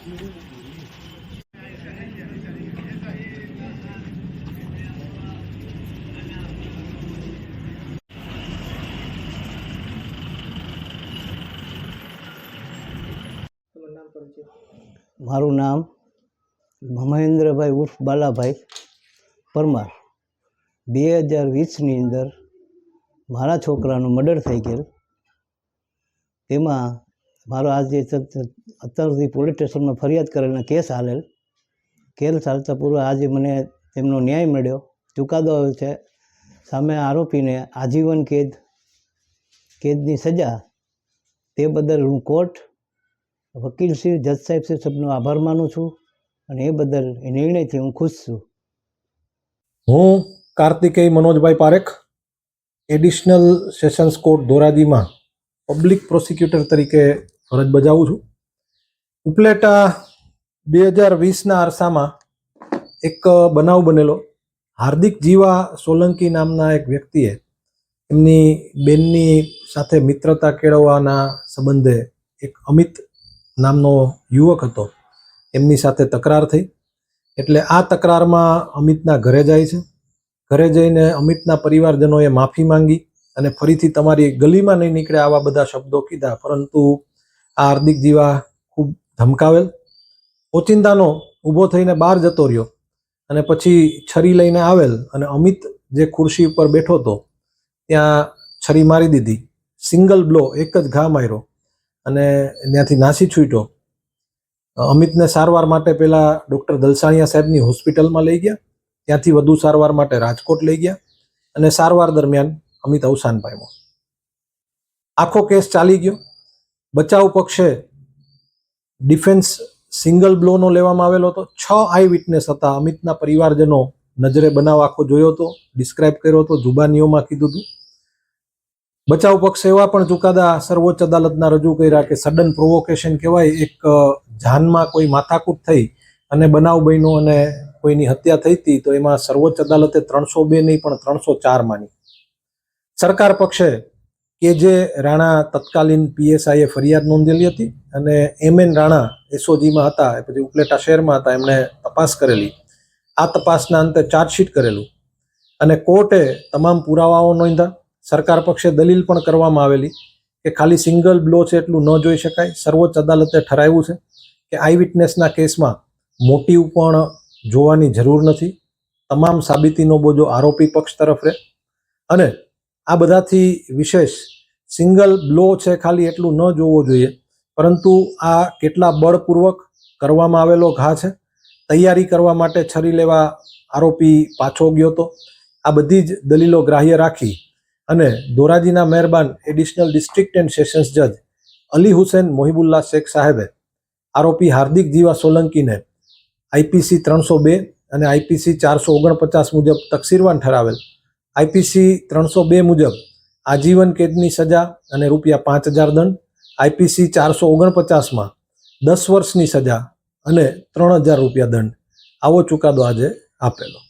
મારું નામ મહેન્દ્રભાઈ ઉર્ફ બાલાભાઈ પરમાર. બે હજાર વીસની અંદર મારા છોકરાનું મર્ડર થઈ ગયેલ. તેમાં મારો આજે અત્યાર સુધી પોલીસ સ્ટેશનમાં ફરિયાદ કરેલને કેસ હાલેલ. કેસ ચાલતા પૂર્વે આજે મને તેમનો ન્યાય મળ્યો. ચુકાદો આવ્યો છે. સામે આરોપીને આજીવન કેદ, કેદની સજા. તે બદલ હું કોર્ટ વકીલ શ્રી, જજ સાહેબ શ્રી સબનો આભાર માનું છું અને એ બદલ એ નિર્ણયથી હું ખુશ છું. હું Kartikey Manojbhai Parekh additional sessions court ધોરાજીમાં public prosecutor તરીકે ફરજ બજાવું છું. ઉપલેટા બે હજાર વીસના અરસામાં એક બનાવ બનેલો. હાર્દિક જીવા સોલંકી નામના એક વ્યક્તિએ એમની બેનની સાથે મિત્રતા કેળવવાના સંબંધે એક અમિત નામનો યુવક હતો. એમની સાથે તકરાર થઈ. એટલે આ તકરારમાં અમિતના ઘરે જાય છે. ઘરે જઈને અમિતના પરિવારજનોએ માફી માંગી અને ફરીથી તમારી ગલીમાં નહીં નીકળે આવા બધા શબ્દો કીધા. પરંતુ આ હાર્દિક જીવા ખૂબ ધમકાવેલ. ઓચિંતાનો ઊભો થઈને બહાર જતો રહ્યો અને પછી છરી લઈને આવેલ અને અમિત જે ખુરશી ઉપર બેઠો હતો, ત્યાં છરી મારી દીધી. સિંગલ બ્લો એક જ ઘા માર્યો અને ત્યાંથી નાસી છૂટ્યો. અમિતને સારવાર માટે પહેલાં ડૉક્ટર દલસાણિયા સાહેબની હોસ્પિટલમાં લઈ ગયા. ત્યાંથી વધુ સારવાર માટે રાજકોટ લઈ ગયા અને સારવાર દરમિયાન અમિત અવસાન પામ્યો. આખો કેસ ચાલી ગયો. બચાવ પક્ષે ડિફેન્સ સિંગલ બ્લોનો લેવામાં આવેલો હતો. છ આઈ વિટનેસ હતા. અમિતના પરિવારજનો નજરે બનાવ આખો જોયો હતો, ડિસ્ક્રાઇબ કર્યો હતો, જુબાનીઓમાં કીધું હતું. બચાવ પક્ષે એવા પણ ચુકાદા સર્વોચ્ચ અદાલતના રજૂ કર્યા કે સડન પ્રોવોકેશન કહેવાય, એક જાનમાં કોઈ માથાકૂટ થઈ અને બનાવ બન્યો અને કોઈની હત્યા થઈ હતી, તો એમાં સર્વોચ્ચ અદાલતે ત્રણસો બે નહીં પણ ત્રણસો ચાર માની. સરકાર પક્ષે કે જે રાણા તત્કાલીન પીએસઆઈએ ફરિયાદ નોંધેલી હતી અને એમ એન રાણા એસઓજીમાં હતા એ પછી ઉપલેટા શહેરમાં હતા, એમણે તપાસ કરેલી. આ તપાસના અંતે ચાર્જશીટ કરેલું અને કોર્ટે તમામ પુરાવાઓ નોંધ્યા. સરકાર પક્ષે દલીલ પણ કરવામાં આવેલી કે ખાલી સિંગલ બ્લો છે એટલું ન જોઈ શકાય. સર્વોચ્ચ અદાલતે ઠરાવ્યું છે કે આઈ વિટનેસના કેસમાં મોટિવ પણ જોવાની જરૂર નથી. તમામ સાબિતીનો બોજો આરોપી પક્ષ તરફ રહે અને આ બધાથી વિશેષ સિંગલ બ્લો છે ખાલી એટલું ન જોવો જોઈએ. પરંતુ આ કેટલા બળપૂર્વક કરવામાં આવેલો ઘા છે. તૈયારી કરવા માટે છરી લેવા આરોપી પાછો ગયો હતો. આ બધી જ દલીલો ગ્રાહ્ય રાખી અને ધોરાજીના મહેરબાન એડિશનલ ડિસ્ટ્રિક્ટ એન્ડ સેશન્સ જજ અલી હુસેન મોહિબુલ્લા શેખ સાહેબે આરોપી હાર્દિક જીવા સોલંકીને આઈપીસી ત્રણસો બે અને આઈપીસી ચારસો ઓગણપચાસ મુજબ તકસીરવાન ઠરાવેલ. આઈપીસી ત્રણસો બે મુજબ આજીવન કેદની સજા અને રૂપિયા પાંચ હજાર દંડ. આઈપીસી ચારસો ઓગણપચાસમાં દસ વર્ષની સજા અને ત્રણ હજાર રૂપિયા દંડ. આવો ચુકાદો આજે આપેલો.